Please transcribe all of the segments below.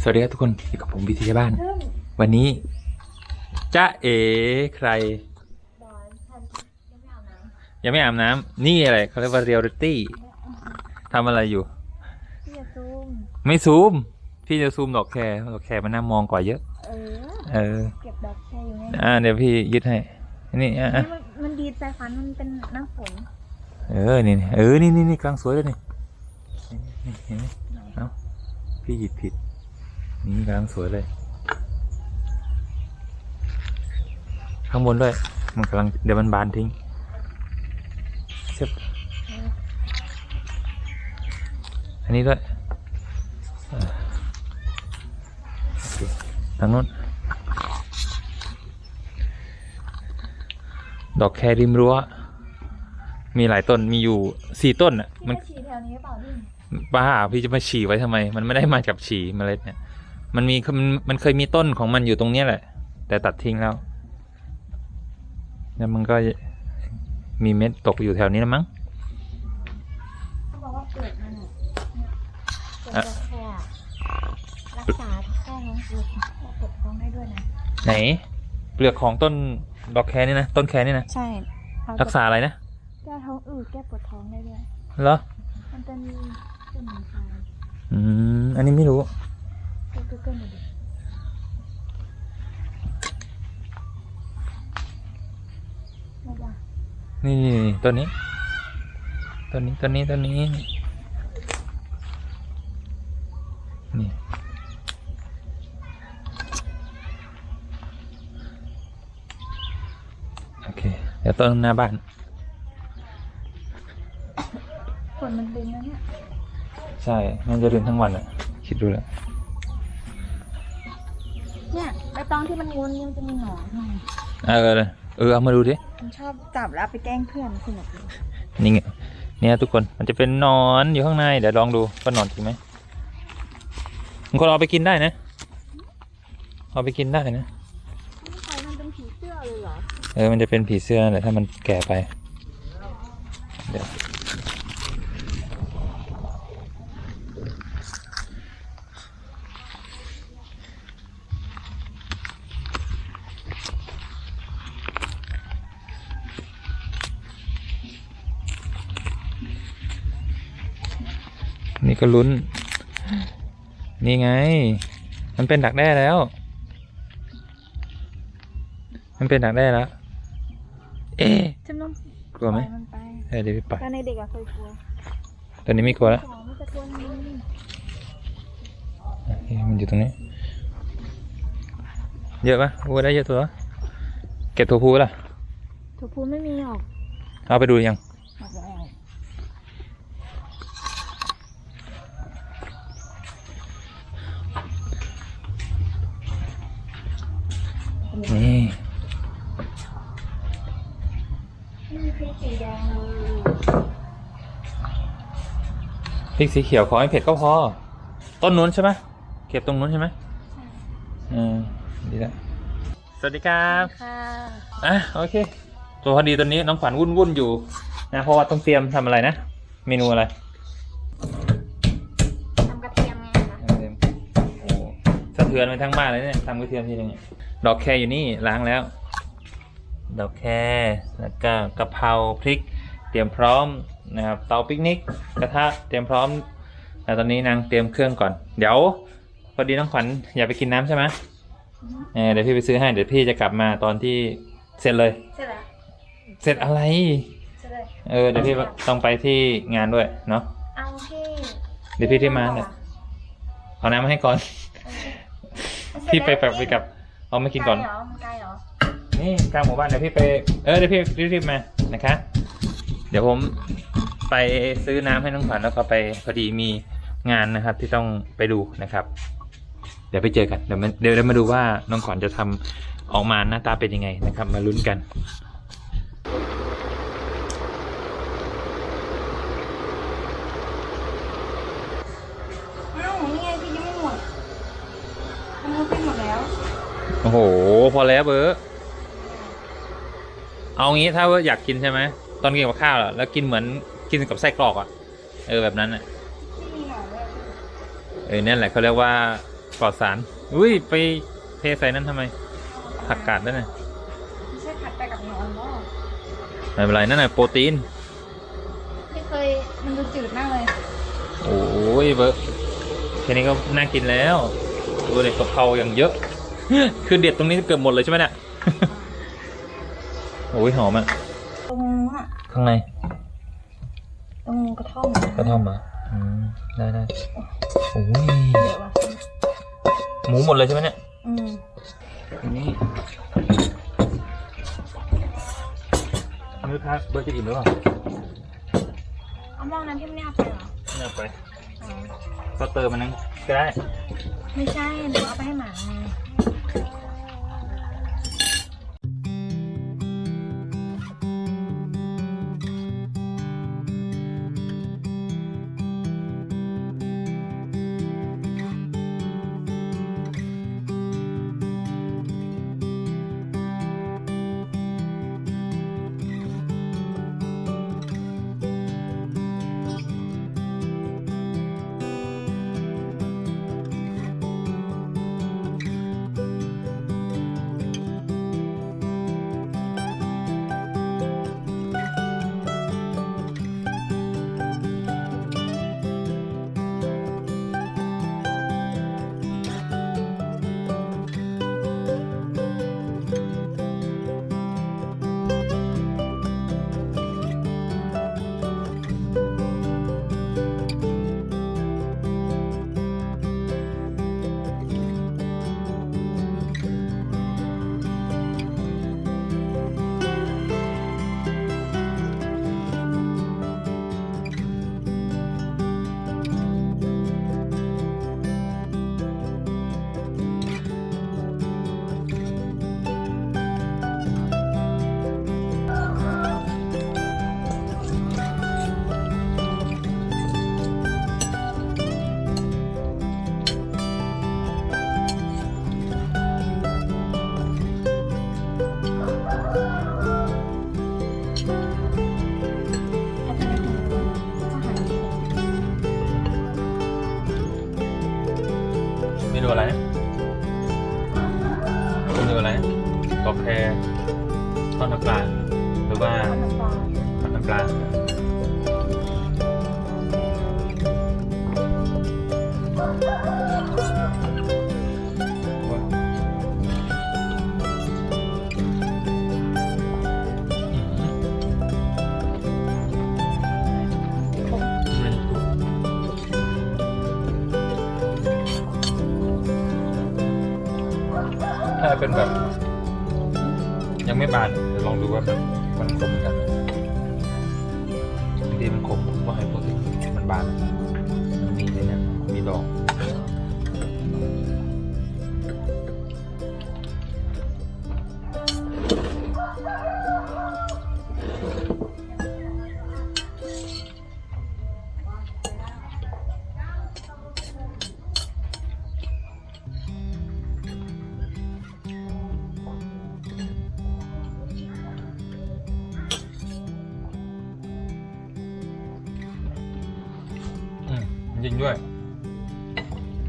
สวัสดีครับทุกคนอยู่กับผมวิทยาบ้านซึ่งวันนี้จ้าเอ๋ใครบอยฉันยังไม่อาบน้ยังไม่อาบน้ำนี่อะไรเขาเรียกว่าเรียลลิตี้ทำอะไรอยู่ำพี่จะซูมไม่ซูม พี่จะซูมดอกแคร์ดอกแคร์มันน่ามองกว่าเยอะ เออ เออ เก็บดอกแคอยู่ไงอ่าเดี๋ยวพี่ยึดให้ นี่อะอะนี่มันมันดีใจฟันมันเป็นน้ำฝนเออนี่นี่เออนี่นี่นี่กลางสวยเลยนี่นี่เห็นไหมเอ้า พี่หยิบผิด นี่กำลังสวยเลย ข้างบนด้วย มันกำลังเดี๋ยวมันบานทิ้งเชบอันนี้ด้วยทางโน้นดอกแคริมรั้ว มีหลายต้น มีอยู่สี่ต้นอะ มัน ฉีแถวนี้หรือเปล่าพี่ บ้าพี่จะมาฉี่ไว้ทำไม มันไม่ได้มาจากฉี่เมล็ดเนี่ย มันมีมันมันเคยมีต้นของมันอยู่ตรงเนี้ยแหละ แต่ตัดทิ้งแล้ว แล้วมันก็มีเม็ดตกอยู่แถวนี้แล้วมั้งเขาบอกว่าเปลือกมันอะเนี่ยเปลือกอะดอกแคอะรักษาแค่ท้องอืดและปวดท้องได้ด้วยนะ ไหน เปลือกของต้นดอกแคนี่นะต้นแคนี่นะใช่เอรักษาอะไรนะแก้ท้องอืดแก้ปวดท้องได้ด้วยเหรอมันเป็นสมุนไพรอืมอันนี้ไม่รู้ก็คือเกิลดูดิไม่ได้นี่นี่นี่ต้นนี้ต้นนี้ต้นนี้ต้นนี้นี่โอเคเดี๋ยวต้นหน้าบ้าน ฝนมันดึงแล้วเนี่ย ใช่มันจะเดินทั้งวันอะ คิดดูแล้วเนี่ยใบตองที่มันวนเนี่ยมันจะมีหนอนไงเออเออเอามาดูดิ มันชอบจับแล้วเอาไปแกล้งเพื่อนสนุกดีนี่ไงเนี่ยทุกคนมันจะเป็นหนอนอยู่ข้างในเดี๋ยวลองดูว่าหนอนจริงไหมบางคนเอาไปกินได้นะ เอาไปกินได้นะใครมันเป็นผีเสื้อเลยเหรอ เออ มันจะเป็นผีเสื้อนั่นแหละถ้ามันแก่ไป เดี๋ยว นี่ก็ลุ้น นี่ไง มันเป็นดักแด้แล้ว มันเป็นดักแด้แล้ว เอ๊ะจำต้องกลัวไหมปล่อยมันไปเออเดี๋ยวพี่ไปตอนในเด็กอะเคยกลัวตอนนี้ไม่กลัวแล้วขอมันจะกลัวนี่โอเคมันอยู่ตรงนี้ เยอะปะวัวได้เยอะตัวปะเก็บตัวผู้ล่ะถูกพูไม่มีหรอก เอาไปดูยัง หมดแล้ว นี่ไม่มีพริกสีแดงเลยพริกสีเขียวขอให้เผ็ดก็พอ ต้นนู้นใช่ไหมเก็บตรงนู้นใช่ไหมอืมดีแล้วสวัสดีครับค่ะอะโอเค ตัวพอดีตอนนี้น้องขวัญวุ่นวุ่นๆอยู่นะเพราะว่าต้องเตรียมทำอะไรนะ เมนูอะไรทำกระเทียมไงคะโอ้สะเทือนไปทั้งบ้านเลยเนี่ยทำกระเทียมทีนึง ดอกแครอยู่นี่ล้างแล้ว ดอกแครแล้วก็กะเพราพริก เตรียมพร้อมนะครับเตาปิกนิกกระทะเตรียมพร้อมแล้วตอนนี้นางเตรียมเครื่องก่อน เดี๋ยวพอดีน้องขวัญอยากไปกินน้ำใช่ไหมเออเดี๋ยวพี่ไปซื้อให้เดี๋ยวพี่จะกลับมาตอนที่เสร็จเลยใช่แล้วเสร็จอะไรใช่เลยเออเดี๋ยวพี่ต้องไปที่งานด้วยเนาะเอาพี่เดี๋ยวพี่ที่มาเนี่ยเอาน้ำมาให้ก่อนพี่ไปแบบไปกับ เอามากินก่อนไเหรอมันไกลเหรอนี่กลางหมู่บ้านเดี๋ยวพี่ไป เออเดี๋ยวพี่รีบๆมานะคะ เดี๋ยวผมไปซื้อน้ำให้น้องขวัญแล้วก็ไปพอดีมีงานนะครับ ที่ต้องไปดูนะครับ เดี๋ยวไปเจอกันเดี๋ยวมาเดี๋ยวเรามาดูว่าน้องขวัญจะทำออกมาหน้าตาเป็นยังไงนะครับ มาลุ้นกัน อ้าวนี่ไงพี่ยังไม่หมดทำมือเป็นหมดแล้ว โอ้โห พอแล้วเบอร์เอางี้ถ้าว่าอยากกินใช่ไหมตอนกินกับข้าวอะแล้วกินเหมือนกินกับไส้กรอกอะ เออแบบนั้นอะไม่มีหนอนเลยเออนั่นแหละเขาเรียกว่าปลอดสาร อุ้ยไปเทใส่นั้นทำไม ผักกาดนั่นน่ะไม่ใช่ผัดไปกับนอนหรอไม่เป็นไรนั่นน่ะโปรตีน ไม่เคยมันดูจืดมากเลย โอ้ยเบอร์แค่นี้ก็น่ากินแล้ว ดูเลยกะเพราอย่างเยอะ คือเด็ดตรงนี้เกือบหมดเลยใช่ไหมเนี่ย โอ้ยหอมอะ ตรงนู้นอะข้างในตรงกระท่อมกระท่อมเหรอะอืมได้ได้โอ้ยเดี๋ยวว่ะหมูหมดเลยใช่ไหมเนี่ยอืมอันนี้มื้อพักเบอร์จะอิ่มหรือเปล่าเอาหม้อนั้นที่ไม่ได้เอาไปเหรอไม่เอาไปอ๋อก็เติมมันนั้นก็ได้ ไม่ใช่หนูเอาไปให้หมาไง เป็นแบบ ยังไม่บานเดี๋ยวลองดูว่ามันมันคมกันบางทีมันคมว่าให้พวกที่มันบานมันมีในเนี่ยมีดอก ริงด้วย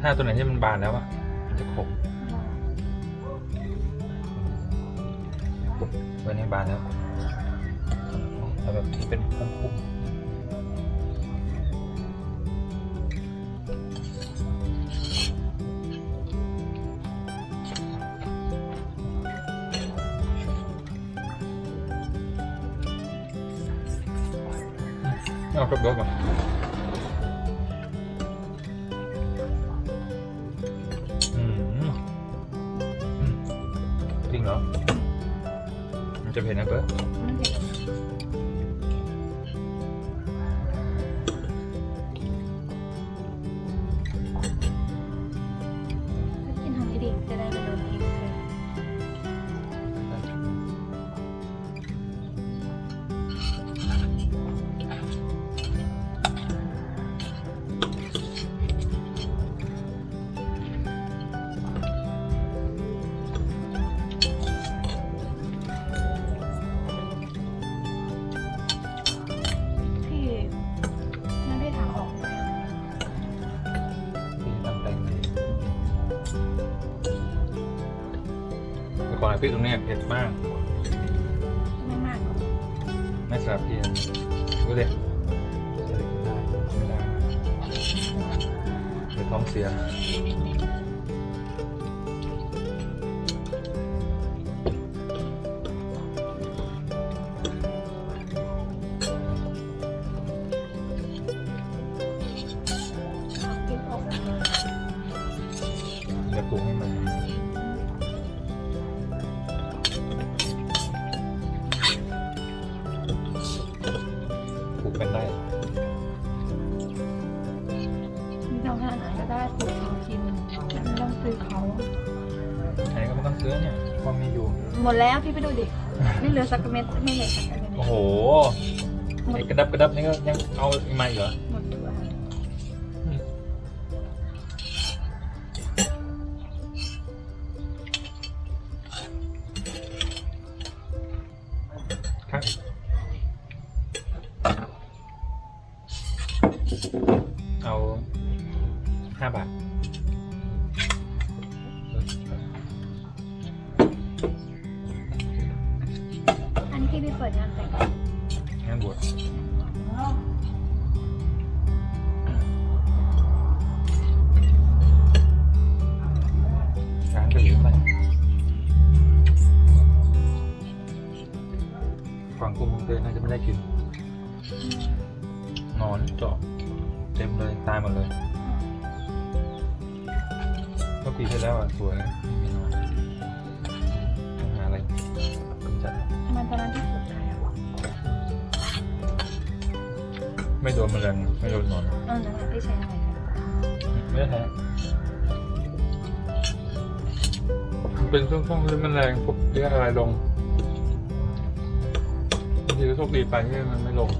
ถ้าตัวไหนที่มันบานแล้วอะมันจะขมตัวนี้บานแล้วเอาแบบที่เป็นพุ่มๆเอากระดก่อน จริงเหรอ มันจะเผ็ดนะเบิร์ดมันเผ็ด บอกไอ้พริกตรงเนี้ยเผ็ดมากไม่มากหรอกไม่สำหรับพี่อะดูดิไม่ได้เดี๋ยวท้องเสียพริกออกมาเดี๋ยวปรุงให้มัน หมดแล้วพี่ไปดูดิไม่เหลือสักเม็ดไม่เหลือสักเม็ดโอ้โหไอ้กระดับกระดับนี่ก็ยังเอามาอีกเหรอหมดตัวครับเอาห้าบาท ปเปิดงานแต่งงานบวชร้านก็อยู่ไปฝั่งกรุงเทพน่าจะไม่ได้กิน นอนเจาะเต็มเลยตายหมดเลยก็ปีที่แล้วอะสวยไม่มีนอน ตอนนั้นที่ปลูกได้อะไม่โดนแมลงไม่โดนหนอนเออนั่นแหละพี่ใช้อะไรกันไม่ได้แท้มันเป็นช่วงๆที่แมลงพวกเรียกอะไรลงบางทีก็โชคดีไปที่มันไม่ลง